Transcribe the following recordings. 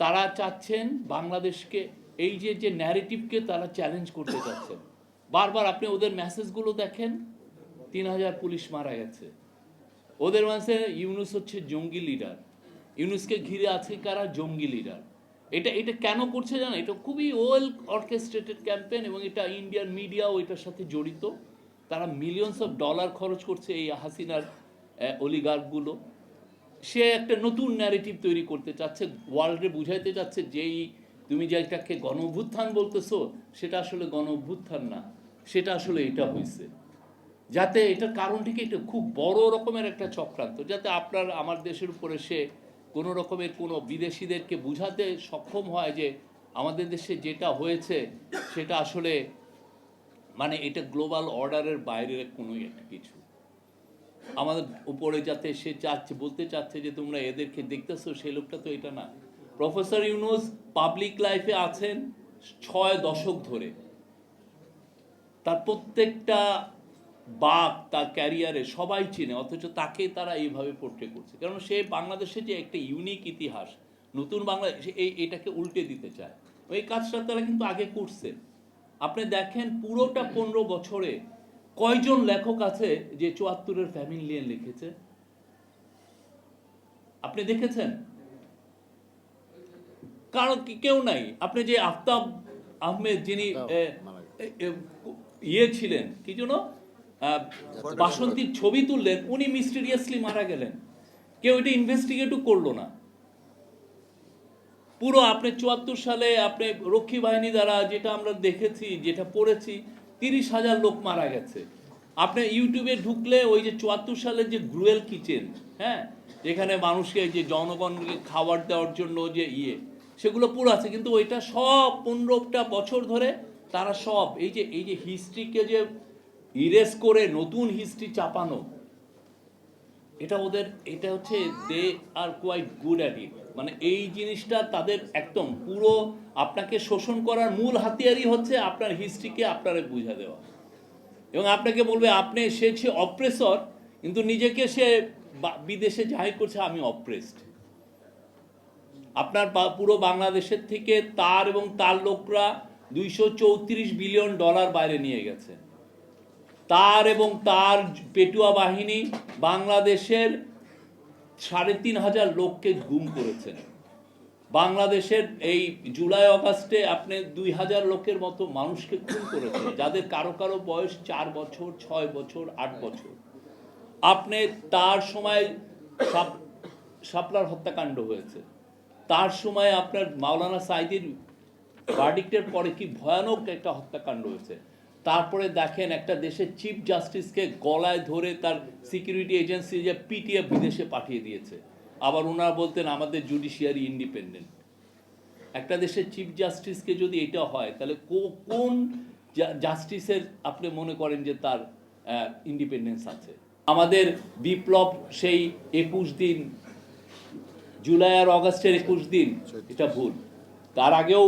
তারা চাচ্ছেন বাংলাদেশকে, এই যে যে ন্যারেটিভকে তারা চ্যালেঞ্জ করতে চাচ্ছেন। বারবার আপনি ওদের মেসেজগুলো দেখেন, তিন হাজার পুলিশ মারা গেছে। ওদের মাঝে ইউনুস হচ্ছে জঙ্গি লিডার ইউনুসকে ঘিরে আছে কারা? জঙ্গি লিডার এটা এটা কেন করছে জানো এটা খুবই ওয়েল অর্কেস্ট্রেটেড ক্যাম্পেন এবং এটা ইন্ডিয়ান মিডিয়াও এটার সাথে জড়িত। তারা মিলিয়নস অফ ডলার খরচ করছে এই হাসিনার অলিগার্কগুলো সে একটা নতুন ন্যারেটিভ তৈরি করতে চাচ্ছে ওয়ার্ল্ডে বুঝাইতে চাচ্ছে যেই তুমি যেটাকে গণ অভ্যুত্থান বলতেছো, সেটা আসলে গণ অভ্যুত্থান না, সেটা আসলে এটা হয়েছে যাতে এটার কারণ থেকে এটা খুব বড় রকমের একটা চক্রান্ত, যাতে আপনার, আমার দেশের উপরে সে কোনো রকমের কোনো বিদেশিদেরকে বুঝাতে সক্ষম হয় যে আমাদের দেশে যেটা হয়েছে, সেটা আসলে মানে এটা গ্লোবাল অর্ডারের বাইরের কোনো একটা কিছু। আমাদের উপরে যাতে সে চাচ্ছে, বলতে চাচ্ছে যে তোমরা এদেরকে দেখতেছো সেই লোকটা তো এটা না। প্রফেসর ইউনুস পাবলিক লাইফে আছেন ছয় দশক ধরে। তার প্রত্যেকটা বাক তার ক্যারিয়ারে সবাই চিনে, অথচ তাকে তারা এইভাবে পোর্ট্রে করছে। কারণ সে বাংলাদেশে যে একটা ইউনিক ইতিহাস, নতুন বাংলাদেশ এই এটাকে উল্টে দিতে চায়। এই কাজটা তারা কিন্তু আগে করছে। আপনি দেখেন পুরোটা পনেরো বছরে কয়জন লেখক আছে যে চুয়াত্তরের ফ্যামিলি নিয়ে লিখেছে? আপনি দেখেছেন? কারণ কি কেউ নাই। আপনি যে আফতাব আহমেদ যিনি ইয়ে ছিলেন কি জন্য বাসন্তীর ছবি তুললেন উনি মিস্টিরিয়াসলি মারা গেলেন। কেউ এটা ইনভেস্টিগেটও করল না। পুরো আপনি চুয়াত্তর সালে আপনি রক্ষী বাহিনী দ্বারা যেটা আমরা দেখেছি যেটা পড়েছি তিরিশ হাজার লোক মারা গেছে। আপনি ইউটিউবে ঢুকলে ওই যে চুয়াত্তর সালের যে গ্রুয়েল কিচেন হ্যাঁ যেখানে মানুষকে যে জনগণকে খাবার দেওয়ার জন্য যে ইয়ে সেগুলো পুরো আছে। কিন্তু ওইটা সব পনেরোটা বছর ধরে তারা সব, এই যে এই যে হিস্ট্রিকে যে ইরেস করে নতুন হিস্ট্রি চাপানো এটা ওদের, এটা হচ্ছে they are quite good at it মানে এই জিনিসটা তাদের একদম পুরো আপনাকে শোষণ করার মূল হাতিয়ারই হচ্ছে আপনার হিস্ট্রিকে আপনারে বুঝা দেওয়া। এবং আপনাকে বলবে, আপনি সে হচ্ছে অপ্রেসর কিন্তু নিজেকে সে বিদেশে জাহির করছে, আমি অপ্রেসড আপনার পুরো বাংলাদেশের থেকে তার এবং তার লোকরা দুইশো চৌত্রিশ বিলিয়ন ডলার বাইরে নিয়ে গেছে। তার এবং তার পেটুয়া বাহিনী বাংলাদেশের সাড়ে তিন হাজার লোককে গুম করেছেন। বাংলাদেশের এই জুলাই অগাস্টে আপনি দুই হাজার লোকের মতো মানুষকে খুন করেছেন, যাদের কারও কারও বয়স চার বছর, ছয় বছর, আট বছর। আপনি তার সময় সাপ- শাপলার হত্যাকাণ্ড হয়েছে। তার সময় আপনার মাওলানা সাইদির ভার্ডিক্টের পরে কি ভয়ানক একটা হত্যাকাণ্ড হয়েছে? তারপরে দেখেন একটা দেশের চিফ জাস্টিসকে গলায় ধরে তার সিকিউরিটি এজেন্সি যে পিটিএ বিদেশে পাঠিয়ে দিয়েছে। আবার ওনারা বলতেন, আমাদের জুডিশিয়ারি ইন্ডিপেন্ডেন্ট একটা দেশের চিফ জাস্টিসকে যদি এটা হয়, তাহলে কোন জাস্টিসের আপনি মনে করেন যে তার ইন্ডিপেন্ডেন্স আছে? আমাদের বিপ্লব সেই একুশ দিন, জুলাই আর অগাস্টের একুশ দিন, এটা ভুল। তার আগেও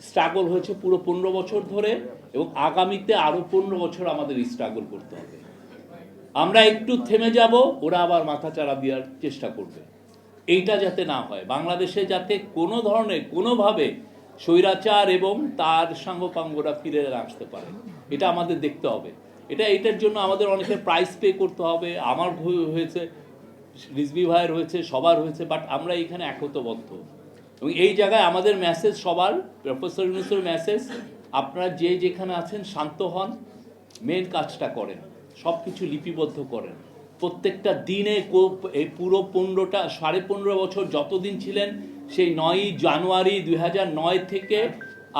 স্ট্রাগল হয়েছে পুরো পনেরো বছর ধরে এবং আগামীতে আরও পনেরো বছর আমাদের স্ট্রাগল করতে হবে। আমরা একটু থেমে যাব, ওরা আবার মাথা চাড়া দেওয়ার চেষ্টা করবে। এইটা যাতে না হয়। বাংলাদেশে যাতে কোনো ধরনের, কোনোভাবে স্বৈরাচার এবং তার সাঙ্গপাঙ্গরা ফিরে আসতে পারে, এটা আমাদের দেখতে হবে। এটা, এটার জন্য আমাদের অনেকের প্রাইস পে করতে হবে। আমার হয়ে- হয়েছে, রিজভি ভাইয়ের হয়েছে, সবার হয়েছে বাট আমরা এখানে একতবদ্ধ। এবং এই জায়গায় আমাদের মেসেজ সবার প্রফেসর ইউনুসের মেসেজ আপনারা যে যেখানে আছেন শান্ত হন মেন কাজটা করেন সব কিছু লিপিবদ্ধ করেন। প্রত্যেকটা দিনে এই পুরো পনেরোটা, সাড়ে পনেরো বছর যতদিন ছিলেন, সেই নয়ই জানুয়ারি দুই নয় থেকে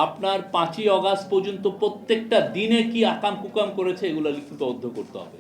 আপনার পাঁচই অগাস্ট পর্যন্ত প্রত্যেকটা দিনে কি আকাম কুকাম করেছে, এগুলো লিপিবদ্ধ করতে হবে।